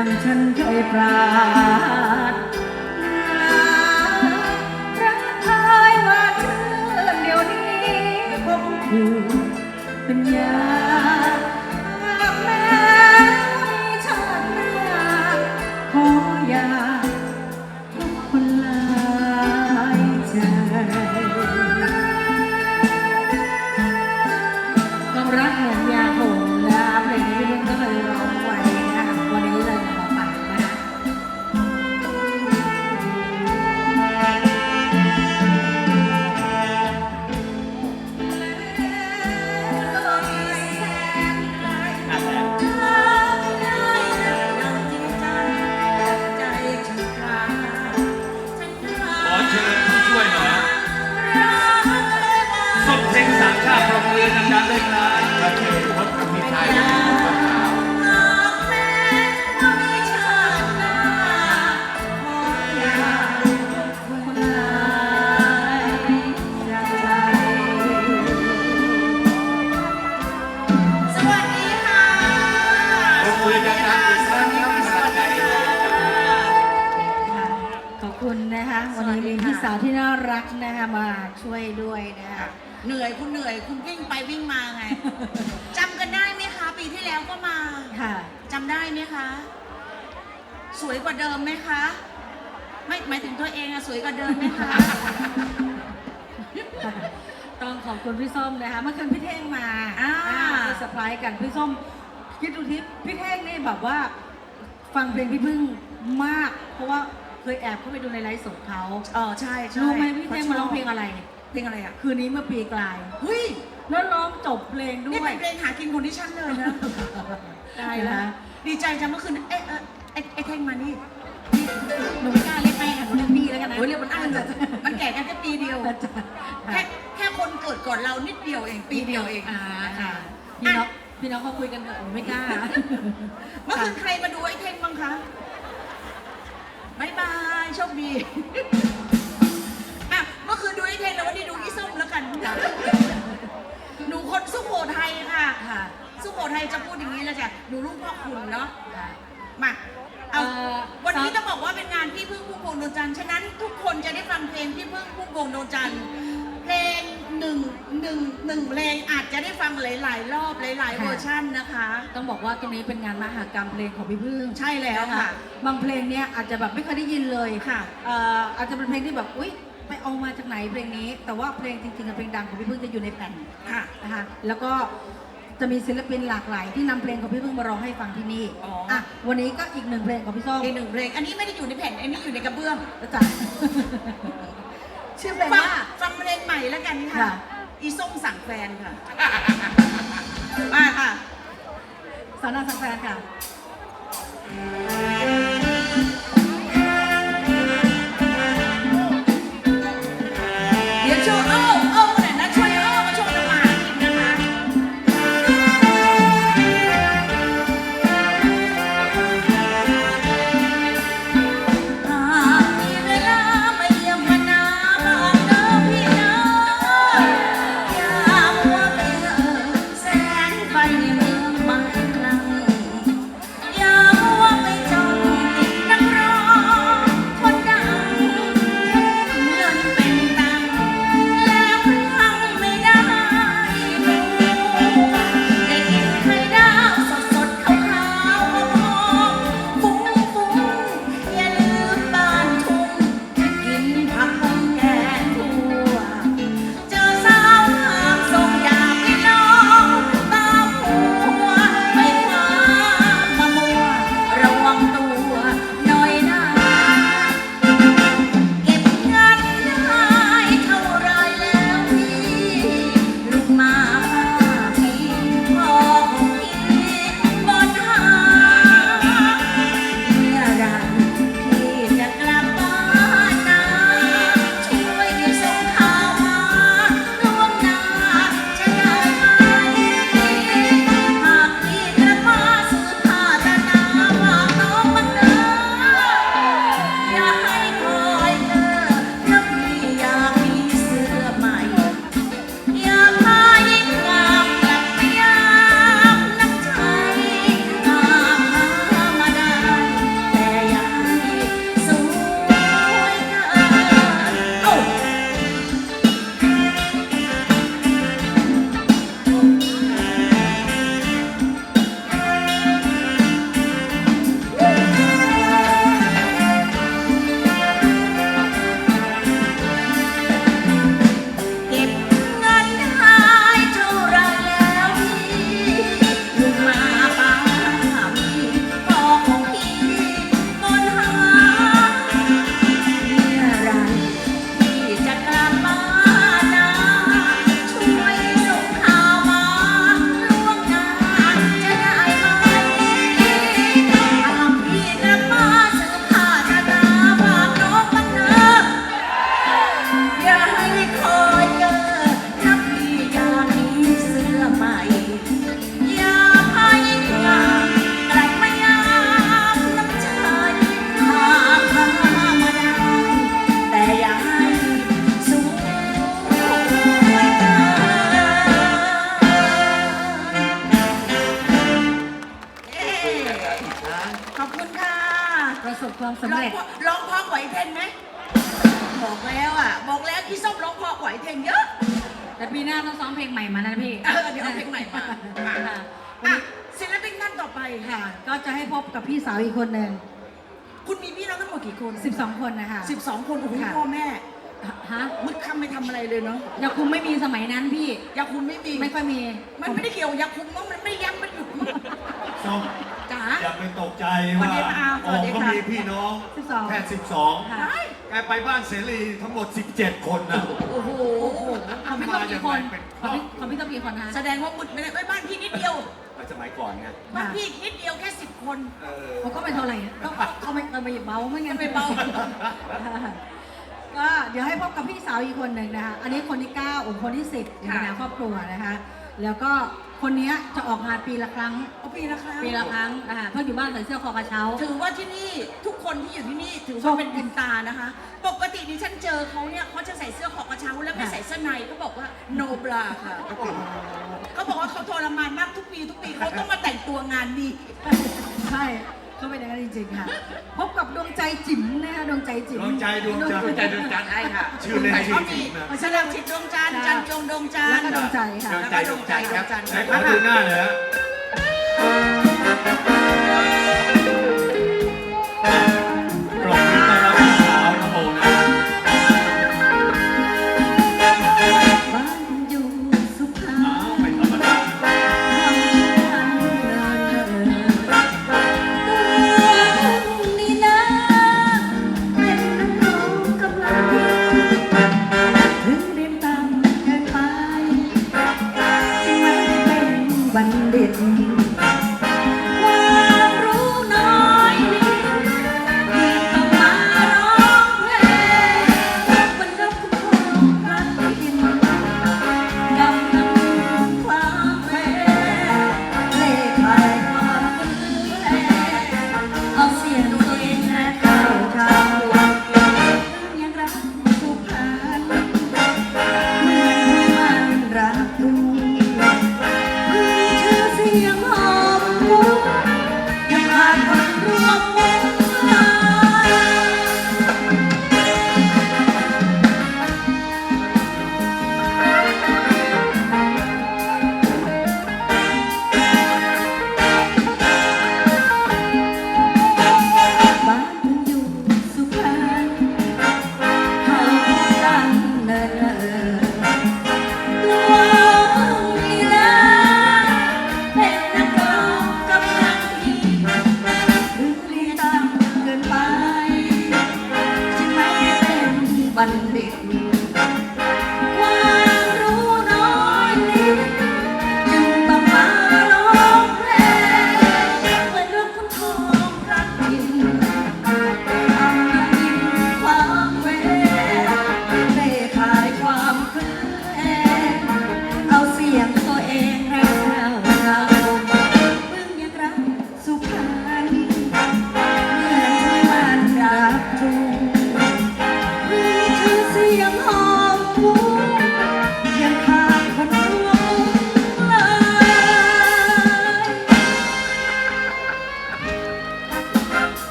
ดังฉันเคยปราดนารักทายว่าเชื่อเดี๋ยวนี้คงอยู่เป็นยา นะคะ วันนี้มีพี่สาวที่น่ารักนะคะมาช่วยด้วยนะคะเหนื่อยคุณเหนื่อยคุณวิ่งไปวิ่งมาไง จำกันได้ไหมคะ ปีที่แล้วก็มาค่ะ จำได้ไหมคะ สวยกว่าเดิมไหมคะ ไม่หมายถึงตัวเองอะสวยกว่าเดิมไหมคะ ต้องขอบคุณพี่ส้มนะคะเมื่อคืนพี่เท่งมาอ่า ไปเซอร์ไพรส์กันพี่ส้มคิดดูทิพี่เท่งนี่แบบว่า ฟังเพลงพี่พึ่งมาก เพราะว่า เคยแอบเข้าไปดูในไลฟ์สดเขาเออใช่ใช่รู้ไหมพี่เท่งมาร้องเพลงอะไร เพลงอะไรอะคืนนี้เมื่อปีกลายเฮ้ยแล้วร้องจบเพลงด้นี่วเป็ยนเพลงหากินของดิฉันเลยนะได้แล้วดีใจจังเมื่อคืนเอ๊ะเอ๊ะไอ้ไอ้เท่งมานี่หนูไม่กล้าเรียกแม่ค่ะหนูเรียกพี่แล้วกันนะโอ้ยเรียกมันอั้นจังมันแก่กันแค่ปีเดียวจ้ะแค่แค่คนเกิดก่อนเรานิดเดียวเองปีเดียวเองอ่าค่ะพี่น้องพี่น้องเขาคุยกันเถอะหนูไม่กล้าเมื่อคืนใครมาดูไอ้เท่งบ้างคะ บายบายโชคดีอะเมื่อคืนดูไอ้เท่งแล้ววันนี้ดูอีส้มแล้วกันค่ะหนูคนสุโขทัยค่ะ ค่ะสุโขทัยจะพูดอย่างนี้แล้วจ้ะหนูลูกพ่อคุณเนาะค่ะมาเอาเอ่อ วันนี้สามต้องบอกว่าเป็นงานพี่พึ่งพุ่มพวงดวงจันทร์ฉะนั้นทุกคนจะได้ฟังเพลงพี่พึ่งพุ่มพวงดวงจันทร์เพลง หนึ่งหนึ่งหนึ่งเพลงอาจจะได้ฟังหลาย ๆ รอบหลาย ๆ เวอร์ชันนะคะ ต้องบอกว่าตรงนี้เป็นงานมหากรรมเพลงของพี่พึ่งใช่แล้วค่ะ บางเพลงเนี่ยอาจจะแบบไม่เคยได้ยินเลยค่ะเอ่ออาจจะเป็นเพลงที่แบบอุ๊ยไปเอามาจากไหนเพลงนี้ แต่ว่าเพลงจริงๆกับเพลงดังของพี่พึ่งจะอยู่ในแผ่นค่ะนะคะแล้วก็จะมีศิลปินหลากหลายที่นำเพลงของพี่พึ่งมาร้องให้ฟังที่นี่อ๋ออ่อะวันนี้ก็อีกหนึ่งเพลงของพี่ส้มอีกหนึ่งเพลง อันนี้ไม่ได้อยู่ในแผ่นอันนี้อยู่ในกระเบื้องแล้วจ้ะ ชื่อเพลงฟังว่า ฟังเพลงใหม่แล้วกันค่ะ ค่ะ อีส้มสั่งแฟนค่ะ มาค่ะสาวนาสังแฟนค่ะ สบความสำร้องเร็จเพราะร้องเพราะกว่าไอ้เทนไหมบอกแล้วอะ บอกแล้วพี่ส้มร้องเพราะกว่าไอ้เทนเยอะ แต่ปีหน้าต้องซ้อมเพลงใหม่มานะพี่เออเดี๋ยวเอาเพลงใหม่มา ค่ะอะศิลปินท่านต่อไปค่ะ ก็จะให้พบกับพี่สาวอีกคนหนึ่งคุณมีพี่น้องทั้งหมดกี่คน12 คนนะคะ สิบสองคนโอ้โหค่ะ พ่อแม่ฮะมึดคำไม่ทำอะไรเลยเนาะยาคุมไม่มีสมัยนั้นพี่ ยาคุมไม่มีไม่ค่อยมี มันไม่ได้เกี่ยวยาคุมมั้งมันไม่ยั้งมันหยุดมั้งส้มจ๋าอย่า ไปตกใจสวัสว่าดีค่ะโอ้สวัสดีก็ค่ะมีพี่น้อง12แค่สิบสองค่ะใช่แกไปบ้านเสรีทั้งหมด 17 คนนะโอ้โหโอ้โหของพี่ต้องกี่คนมายังไงเป็นของพี่ของพี่ต้องกี่คนนะ แสดงว่ามึดไม่ได้ไอ้ยบ้านพี่นิดเดียว สมัยก่อนไงบ้านพี่นิดเดียวแค่สิบคน เออ เขาก็ไม่เท่าไหร่ต้องเขาไม่เขาไม่เบาไม่งั้นไม่เบา ก็เดี๋ยวให้พบกับพี่สาวอีกคนหนึ่งนะคะ อันนี้คนที่9องค์คนที่ 10ในบรรดาครอบครัวนะคะ แล้วก็คนเนี้ยจะออกงานปีละครั้ง เอาปีละครั้งปีละครั้งอ่าเพราะอยู่บ้านใส่เสื้อคอกระเช้า ถือว่าที่นี่ทุกคนที่อยู่ที่นี่ถือโชว่าคเป็นบุญตานะคะ ปกติดิฉันเจอเขาเนี่ยเขาจะใส่เสื้อคอกระเช้าแล้วไม่ใส่เสื้อในก็บอกว่า no bra ค่ะเขาบอกว่าเขาทรมานมากทุกปีทุกปีเขาต้องมาแต่งตัวงานนี้ ใช่ก็ เป็นอย่างนั้นจริงๆค่ะ พบกับดวงใจจิ๋มนะคะดวงใจจิ๋มดวงใจดวงใจดวงใจดวงใจใช่ค่ะชื่อเล่นชื่เขาอจมีริงนะแสดงจิตดวงจันทร์จันทร์จงดวงจันทแล้วร์ก็ดวงใจค่ะดวงใจดวงใจครับดวงใจไหนขอดูหน้าเลยฮะ